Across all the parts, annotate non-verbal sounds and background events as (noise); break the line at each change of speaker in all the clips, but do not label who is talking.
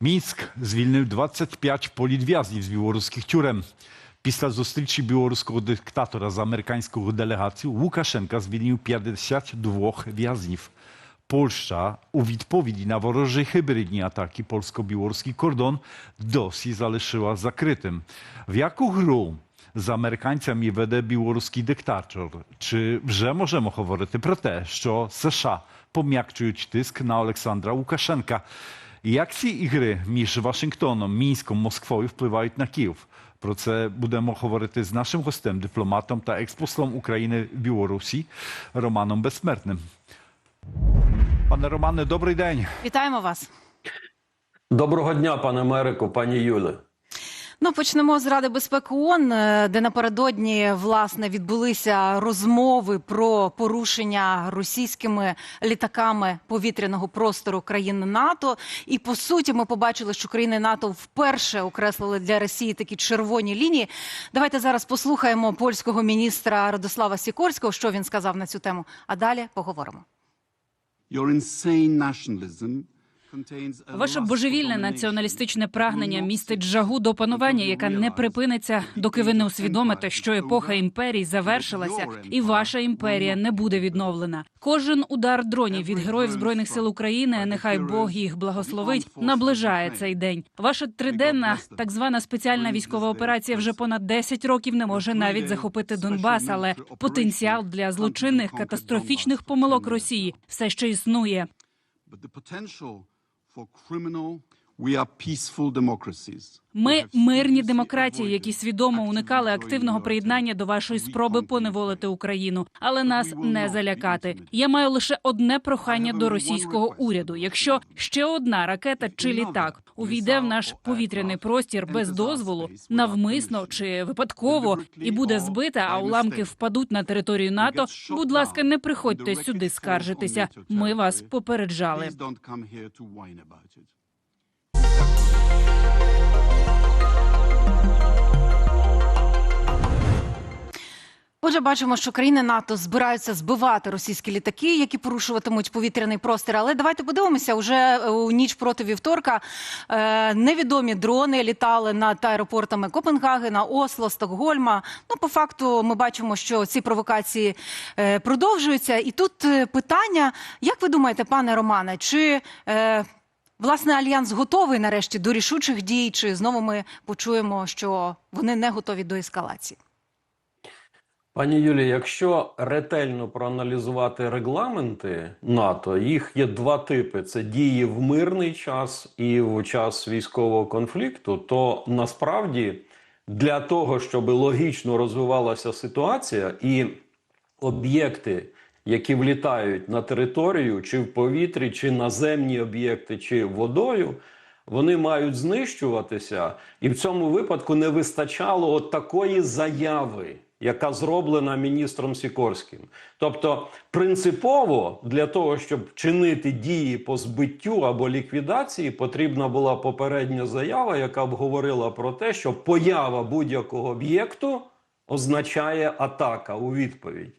Мінськ звільнив 25 політв'язнів з білоруських тюрем. Після зустрічі білоруського диктатора з американською делегацією Лукашенка звільнив 52 в'язнів. Польща у відповіді на ворожі гібридні атаки польсько-білоруський кордон досі залишила закритим. В яку гру з американцями веде білоруський диктатор? Чи вже можемо говорити про те, що США пом'якчують тиск на Олександра Лукашенка? Як ці ігри між Вашингтоном, Мінськом, Москвою впливають на Київ? Про це будемо говорити з нашим гостем, дипломатом та експослом України в Білорусі Романом Безсмертним. Пане Романе, добрий день.
Вітаємо вас.
Доброго дня, пане Мерику, пані Юлі.
Ну почнемо з Ради безпеки ООН, е, де напередодні власне відбулися розмови про порушення російськими літаками повітряного простору країн НАТО. І по суті, ми побачили, що країни НАТО вперше окреслили для Росії такі червоні лінії. Давайте зараз послухаємо польського міністра Радослава Сікорського, що він сказав на цю тему. А далі поговоримо.
Your insane nationalism
Ваше божевільне націоналістичне прагнення містить жагу до панування, яка не припиниться, доки ви не усвідомите, що епоха імперій завершилася, і ваша імперія не буде відновлена. Кожен удар дронів від героїв збройних сил України, нехай Бог їх благословить, наближає цей день. Ваша триденна так звана спеціальна військова операція вже понад 10 років не може навіть захопити Донбас, але потенціал для злочинних катастрофічних помилок Росії все ще існує.
for criminal
Ми мирні демократії, які свідомо уникали активного приєднання до вашої спроби поневолити Україну, але нас не залякати. Я маю лише одне прохання до російського уряду. Якщо ще одна ракета чи літак увійде в наш повітряний простір без дозволу, навмисно чи випадково, і буде збита, а уламки впадуть на територію НАТО. Будь ласка, не приходьте сюди скаржитися. Ми вас попереджали.
Отже, бачимо, що країни НАТО збираються збивати російські літаки, які порушуватимуть повітряний простір. Але давайте подивимося, уже у ніч проти вівторка е, невідомі дрони літали над аеропортами Копенгагена, Осло, Стокгольма. Ну, по факту, ми бачимо, що ці провокації е, продовжуються. І тут е, питання: як ви думаєте, пане Романе, чи е, власне альянс готовий нарешті до рішучих дій? Чи знову ми почуємо, що вони не готові до ескалації?
Пані Юлі, якщо ретельно проаналізувати регламенти НАТО, їх є два типи: це дії в мирний час і в час військового конфлікту. То насправді для того, щоб логічно розвивалася ситуація і об'єкти, які влітають на територію, чи в повітрі, чи наземні об'єкти, чи водою, вони мають знищуватися, і в цьому випадку не вистачало от такої заяви, яка зроблена міністром Сікорським. Тобто, принципово для того, щоб чинити дії по збиттю або ліквідації, потрібна була попередня заява, яка б говорила про те, що поява будь-якого об'єкту означає атака у відповідь.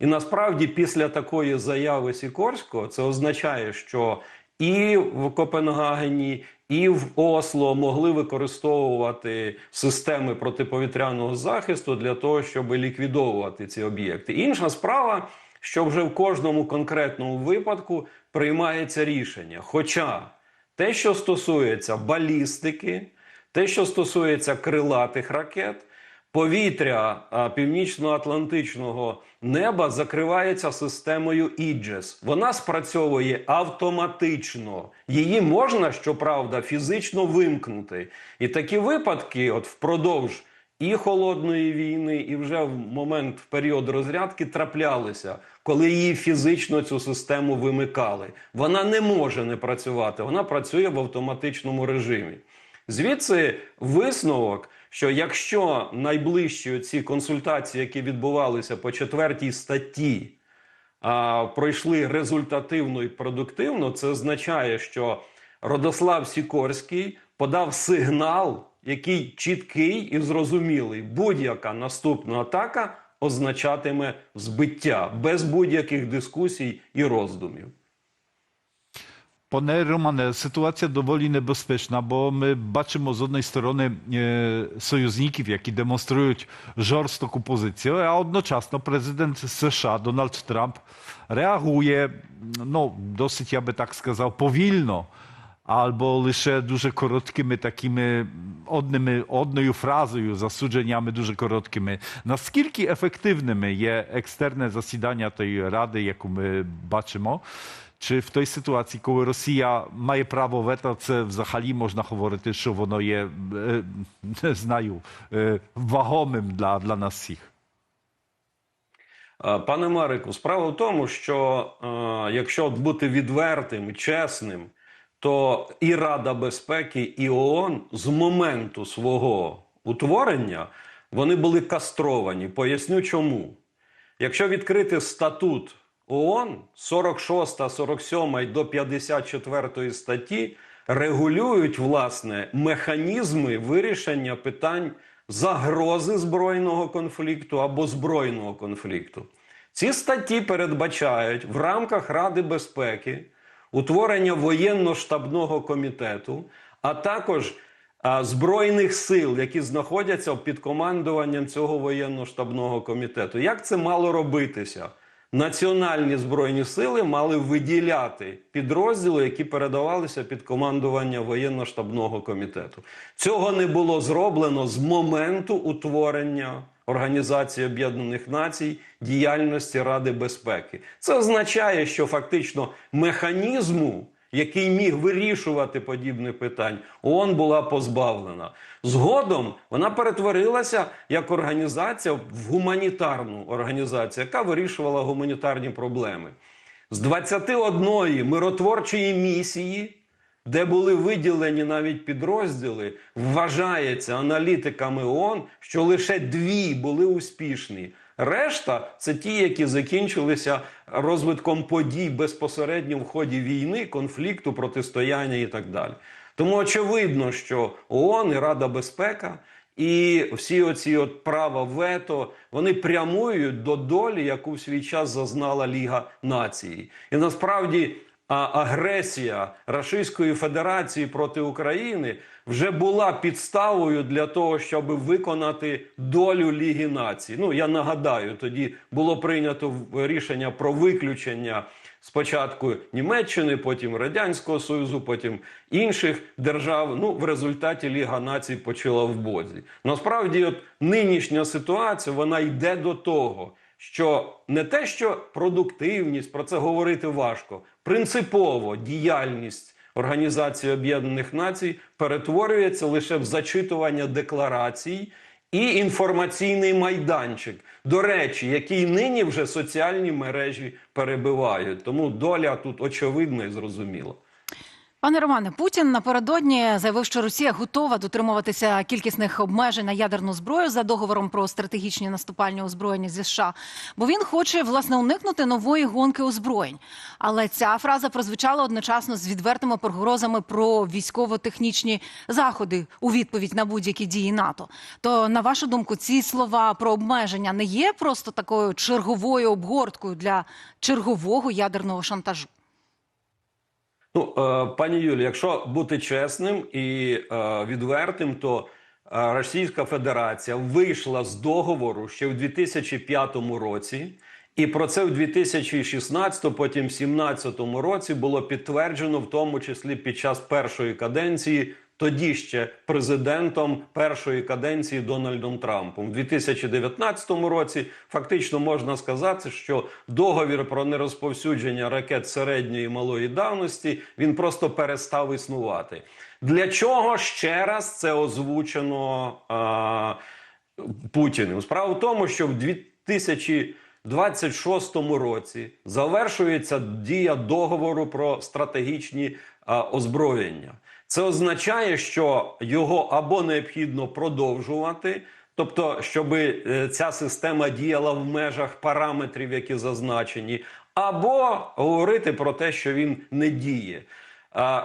І насправді, після такої заяви Сікорського, це означає, що і в Копенгагені, і в Осло могли використовувати системи протиповітряного захисту для того, щоб ліквідовувати ці об'єкти. Інша справа, що вже в кожному конкретному випадку приймається рішення. Хоча те, що стосується балістики, те, що стосується крилатих ракет, повітря північно-атлантичного неба закривається системою Іджес. Вона спрацьовує автоматично. Її можна, щоправда, фізично вимкнути. І такі випадки, от впродовж і холодної війни, і вже в момент в період розрядки траплялися, коли її фізично цю систему вимикали. Вона не може не працювати, вона працює в автоматичному режимі. Звідси висновок, що якщо найближчі ці консультації, які відбувалися по четвертій статті, а, пройшли результативно і продуктивно, це означає, що Родослав Сікорський подав сигнал, який чіткий і зрозумілий. Будь-яка наступна атака означатиме збиття без будь-яких дискусій і роздумів.
Panie Romane, sytuacja dowoli niebezpieczna, bo my baczymy z jednej strony e, які демонструють жорстоку позицію, а одночасно президент США Дональд Трамп реагує, ну, досить, я би так сказав, повільно, albo лише дуже короткими такими одними, одною фразою, засудженнями дуже короткими. Наскільки ефективними є екстерне засідання тої ради, яку ми бачимо? Чи в той ситуації, коли Росія має право вето, це взагалі можна говорити, що воно є, не знаю, вагомим для, для нас всіх?
Пане Марику, справа в тому, що якщо бути відвертим чесним, то і Рада безпеки, і ООН з моменту свого утворення вони були кастровані. Поясню чому. Якщо відкрити статут ООН 46, 47 до 54 статті регулюють власне механізми вирішення питань загрози збройного конфлікту або збройного конфлікту. Ці статті передбачають в рамках Ради безпеки утворення воєнно-штабного комітету, а також а, збройних сил, які знаходяться під командуванням цього воєнно-штабного комітету. Як це мало робитися? Національні збройні сили мали виділяти підрозділи, які передавалися під командування воєнно-штабного комітету. Цього не було зроблено з моменту утворення Організації Об'єднаних Націй діяльності Ради безпеки. Це означає, що фактично механізму, який міг вирішувати подібні питань, ООН була позбавлена. Згодом вона перетворилася як організація в гуманітарну організацію, яка вирішувала гуманітарні проблеми. З 21 миротворчої місії, де були виділені навіть підрозділи, вважається аналітиками ООН, що лише дві були успішні. Решта це ті, які закінчилися розвитком подій безпосередньо в ході війни, конфлікту, протистояння і так далі. Тому очевидно, що ООН і Рада безпека і всі оці от права вето вони прямують до долі, яку в свій час зазнала Ліга нації, І насправді агресія Російської Федерації проти України вже була підставою для того, щоб виконати долю Ліги націй. Ну я нагадаю, тоді було прийнято рішення про виключення спочатку Німеччини, потім Радянського Союзу, потім інших держав. Ну, в результаті Ліга націй почала в бозі. Насправді, от нинішня ситуація вона йде до того, що не те, що продуктивність, про це говорити важко, принципово діяльність. Організації Об'єднаних Націй перетворюється лише в зачитування декларацій і інформаційний майданчик. До речі, який нині вже соціальні мережі перебивають. Тому доля тут очевидна і зрозуміла.
Пане Романе, Путін напередодні заявив, що Росія готова дотримуватися кількісних обмежень на ядерну зброю за договором про стратегічні наступальні озброєння зі США, бо він хоче власне уникнути нової гонки озброєнь. Але ця фраза прозвучала одночасно з відвертими погрозами про військово-технічні заходи у відповідь на будь-які дії НАТО. То на вашу думку, ці слова про обмеження не є просто такою черговою обгорткою для чергового ядерного шантажу?
Ну, е, пані Юлі, якщо бути чесним і е, відвертим, то е, Російська Федерація вийшла з договору ще в 2005 році, і про це в 2016, потім 2017 році було підтверджено, в тому числі під час першої каденції. Тоді ще президентом першої каденції Дональдом Трампом у 2019 році фактично можна сказати, що договір про нерозповсюдження ракет середньої і малої давності він просто перестав існувати. Для чого ще раз це озвучено а, Путіним? Справа в тому, що в 2026 році завершується дія договору про стратегічні а, озброєння. Це означає, що його або необхідно продовжувати, тобто, щоб е, ця система діяла в межах параметрів, які зазначені, або говорити про те, що він не діє.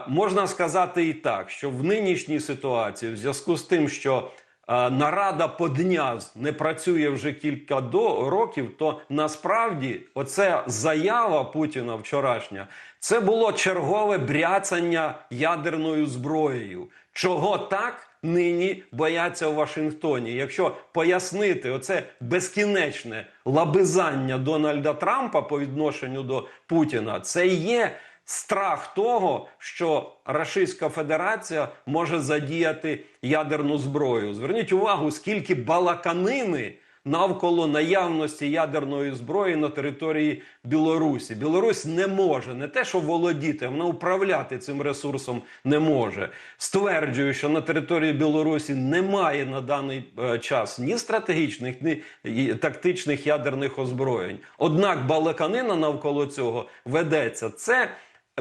Можна сказати і так, що в нинішній ситуації, в зв'язку з тим, що нарада по дня не працює вже кілька до років, то насправді оця заява Путіна вчорашня Це було чергове бряцання ядерною зброєю. Чого так нині бояться у Вашингтоні? Якщо пояснити оце безкінечне лабизання Дональда Трампа по відношенню до Путіна, це є страх того, що Рашистська Федерація може задіяти ядерну зброю. Зверніть увагу, скільки балаканини навколо наявності ядерної зброї на території Білорусі. Білорусь не може не те, що володіти, вона управляти цим ресурсом не може. Стверджую, що на території Білорусі немає на даний е, час ні стратегічних, ні тактичних ядерних озброєнь. Однак балаканина навколо цього ведеться. Це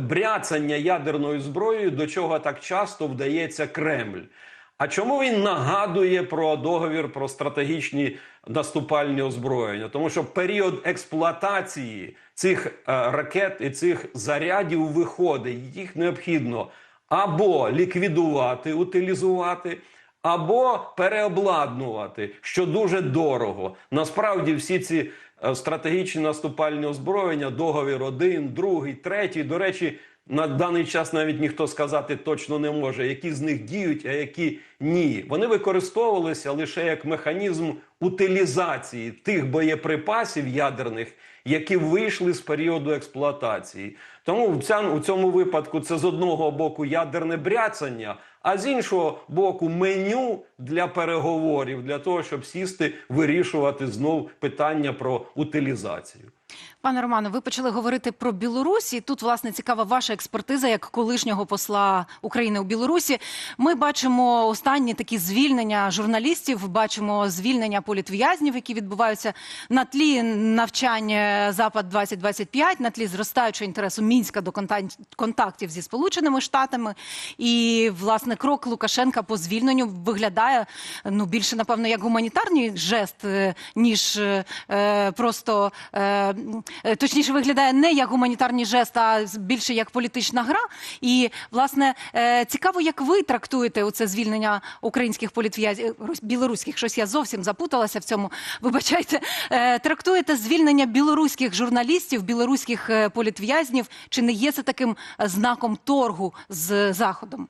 бряцання ядерною зброєю, до чого так часто вдається Кремль. А чому він нагадує про договір про стратегічні наступальні озброєння? Тому що період експлуатації цих е, ракет і цих зарядів виходить, їх необхідно або ліквідувати, утилізувати. Або переобладнувати, що дуже дорого. Насправді, всі ці стратегічні наступальні озброєння, договір один, другий, третій. До речі, на даний час навіть ніхто сказати точно не може, які з них діють, а які ні. Вони використовувалися лише як механізм утилізації тих боєприпасів ядерних, які вийшли з періоду експлуатації. Тому в цьому випадку це з одного боку ядерне бряцання, а з іншого боку меню для переговорів, для того, щоб сісти, вирішувати знов питання про утилізацію.
Пане Романо, ви почали говорити про Білорусь. І тут, власне, цікава ваша експертиза як колишнього посла України у Білорусі. Ми бачимо останні такі звільнення журналістів, бачимо звільнення політв'язнів, які відбуваються на тлі навчання Запад 2025 на тлі зростаючого інтересу мінська до контактів зі Сполученими Штатами. І власне крок Лукашенка по звільненню виглядає ну більше напевно як гуманітарний жест, е, ніж е, е, просто е, точніше виглядає не як гуманітарний жест, а більше як політична гра. І власне е, цікаво, як ви трактуєте оце звільнення українських політв'язів білоруських. Щось я зовсім запуталася в цьому. (laughs) Вибачайте, Е, трактуєте звільнення білоруських журналістів, білоруських е, політв'язнів. Чи не є це таким е, знаком торгу з заходом?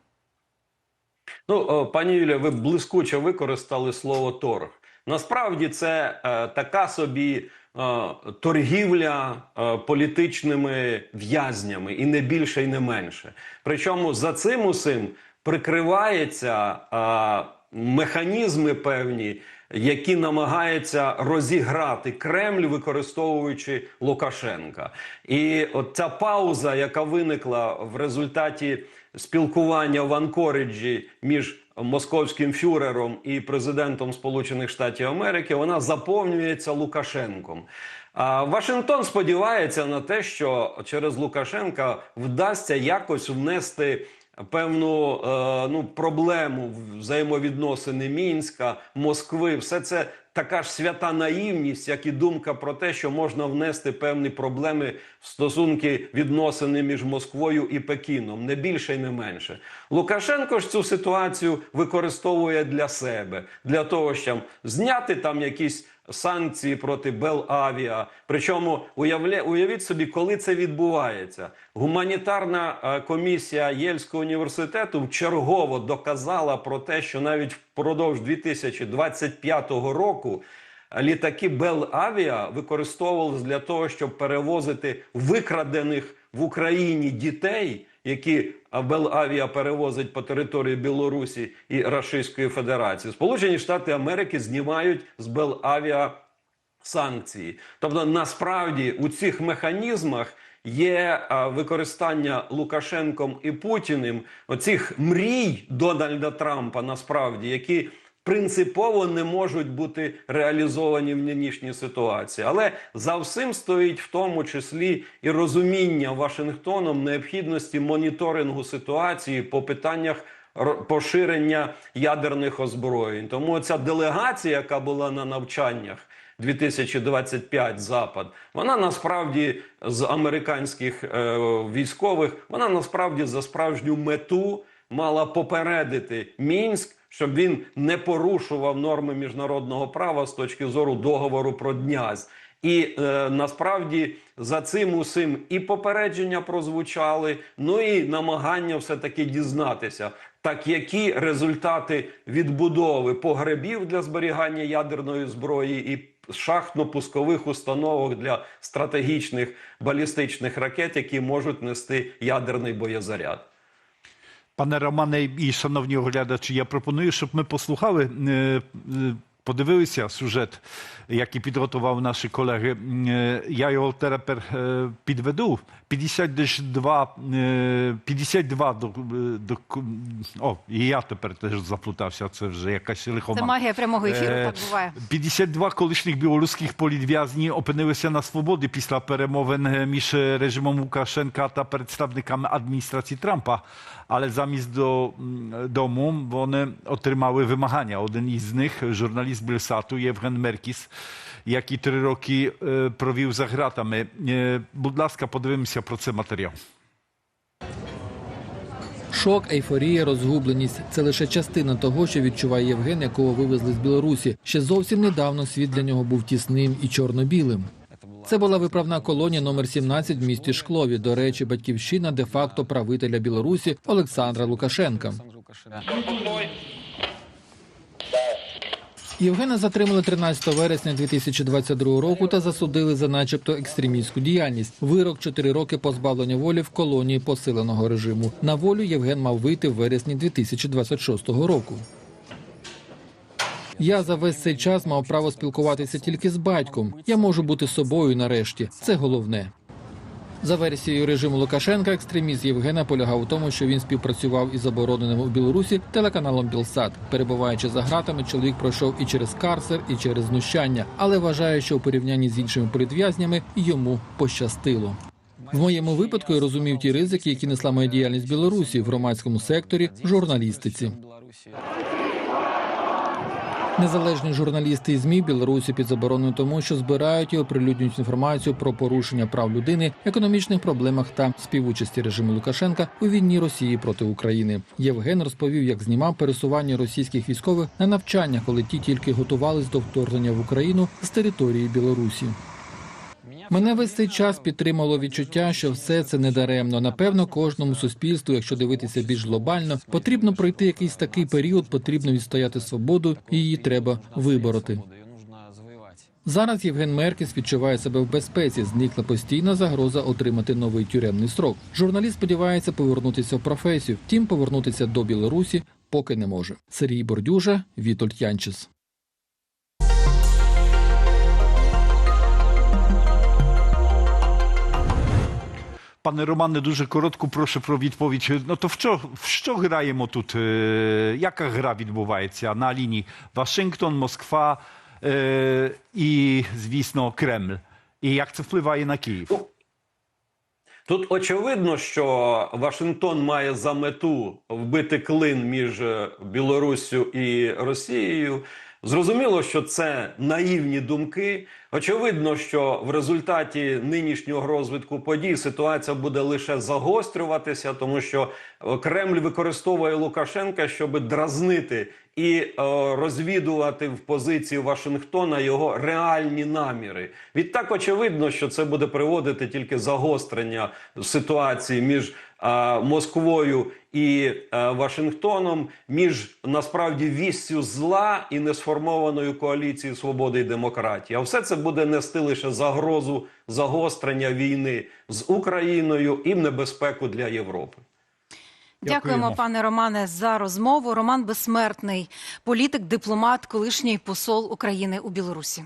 Ну, пані Юлія, ви блискуче використали слово торг. Насправді це е, така собі е, торгівля е, політичними в'язнями, і не більше, і не менше. Причому за цим усім прикривається е, механізми певні, які намагається розіграти Кремль, використовуючи Лукашенка. І от ця пауза, яка виникла в результаті спілкування в Анкориджі між московським фюрером і президентом Сполучених Штатів Америки, вона заповнюється Лукашенком. А Вашингтон сподівається на те, що через Лукашенка вдасться якось внести певну е, ну, проблему взаємовідносини Мінська, Москви. Все це така ж свята наївність, як і думка про те, що можна внести певні проблеми в стосунки відносини між Москвою і Пекіном, не більше і не менше. Лукашенко ж цю ситуацію використовує для себе, для того, щоб зняти там якісь санкції проти Белавіа. Причому уявля, уявіть собі, коли це відбувається. Гуманітарна е, комісія Єльського університету вчергово доказала про те, що навіть впродовж 2025 року літаки Белавіа використовувалися для того, щоб перевозити викрадених в Україні дітей, які Белавіа перевозить по території Білорусі і Російської Федерації. Сполучені Штати Америки знімають з Белавіа санкції. Тобто, насправді у цих механізмах є а, використання Лукашенком і Путіним оцих мрій Дональда Трампа, насправді, які принципово не можуть бути реалізовані в нинішній ситуації. Але за всім стоїть в тому числі і розуміння Вашингтоном необхідності моніторингу ситуації по питаннях поширення ядерних озброєнь. Тому ця делегація, яка була на навчаннях. 2025 запад. Вона насправді з американських е, військових, вона насправді за справжню мету мала попередити Мінськ, щоб він не порушував норми міжнародного права з точки зору договору про Днязь. І е, насправді за цим усім і попередження прозвучали, ну і намагання все-таки дізнатися, так які результати відбудови погребів для зберігання ядерної зброї і шахтно-пускових установок для стратегічних балістичних ракет, які можуть нести ядерний боєзаряд.
Пане Романе і шановні оглядачі, я пропоную, щоб ми послухали, е, е, подивилися сюжет, який підготував наші колеги. Е, Я його тепер е, підведу. 52, е, 52 до, до, о, і я тепер теж заплутався, це вже якась
Це
лихоманка.
магія прямого ефіру,
Е,
так буває.
52 колишніх білоруських політв'язні опинилися на свободі після перемовин е, між режимом Лукашенка та представниками адміністрації Трампа. Але замість до м, дому вони отримали вимагання. Один із них, журналіст Білсату Євген Меркіс, який три роки провів за гратами. Будь ласка, подивимося про це матеріал.
Шок, ейфорія, розгубленість це лише частина того, що відчуває Євген, якого вивезли з Білорусі. Ще зовсім недавно світ для нього був тісним і чорно-білим. Це була виправна колонія номер 17 в місті Шклові. До речі, батьківщина де-факто правителя Білорусі Олександра Лукашенка. Євгена затримали 13 вересня 2022 року та засудили за начебто екстремістську діяльність. Вирок 4 роки позбавлення волі в колонії посиленого режиму. На волю Євген мав вийти в вересні 2026 року. Я за весь цей час мав право спілкуватися тільки з батьком. Я можу бути собою нарешті. Це головне. За версією режиму Лукашенка, екстреміст Євгена полягав у тому, що він співпрацював із забороненим у Білорусі телеканалом Білсат. Перебуваючи за гратами, чоловік пройшов і через карцер, і через знущання, але вважає, що у порівнянні з іншими політв'язнями йому пощастило. В моєму випадку я розумів ті ризики, які несла моя діяльність в Білорусі в громадському секторі, журналістиці. Незалежні журналісти і ЗМІ Білорусі під забороною тому, що збирають і оприлюднюють інформацію про порушення прав людини, економічних проблемах та співучасті режиму Лукашенка у війні Росії проти України. Євген розповів, як знімав пересування російських військових на навчання, коли ті тільки готувались до вторгнення в Україну з території Білорусі. Мене весь цей час підтримало відчуття, що все це недаремно. Напевно, кожному суспільству, якщо дивитися більш глобально, потрібно пройти якийсь такий період, потрібно відстояти свободу, і її треба вибороти. Зараз Євген Меркіс відчуває себе в безпеці. Зникла постійна загроза отримати новий тюремний срок. Журналіст сподівається повернутися в професію. Втім, повернутися до Білорусі поки не може. Сергій Бордюжа, Вітольд Янчес.
Пане Романе, дуже коротко прошу про відповідь. Ну то в що, в що граємо тут? Е, Яка гра відбувається на лінії Вашингтон, Москва е, і, звісно, Кремль? І як це впливає на Київ?
Тут очевидно, що Вашингтон має за мету вбити клин між е, Білоруссю і Росією. Зрозуміло, що це наївні думки. Очевидно, що в результаті нинішнього розвитку подій ситуація буде лише загострюватися, тому що е, Кремль використовує Лукашенка, щоб дразнити і е, розвідувати в позиції Вашингтона його реальні наміри. Відтак очевидно, що це буде приводити тільки загострення ситуації між е, Москвою і Вашингтоном, між насправді вістю зла і несформованою коаліцією свободи і демократії. А все це буде нести лише загрозу загострення війни з Україною і небезпеку для Європи.
Дякуємо,
Дякуємо.
пане Романе, за розмову. Роман Безсмертний, політик, дипломат, колишній посол України у Білорусі.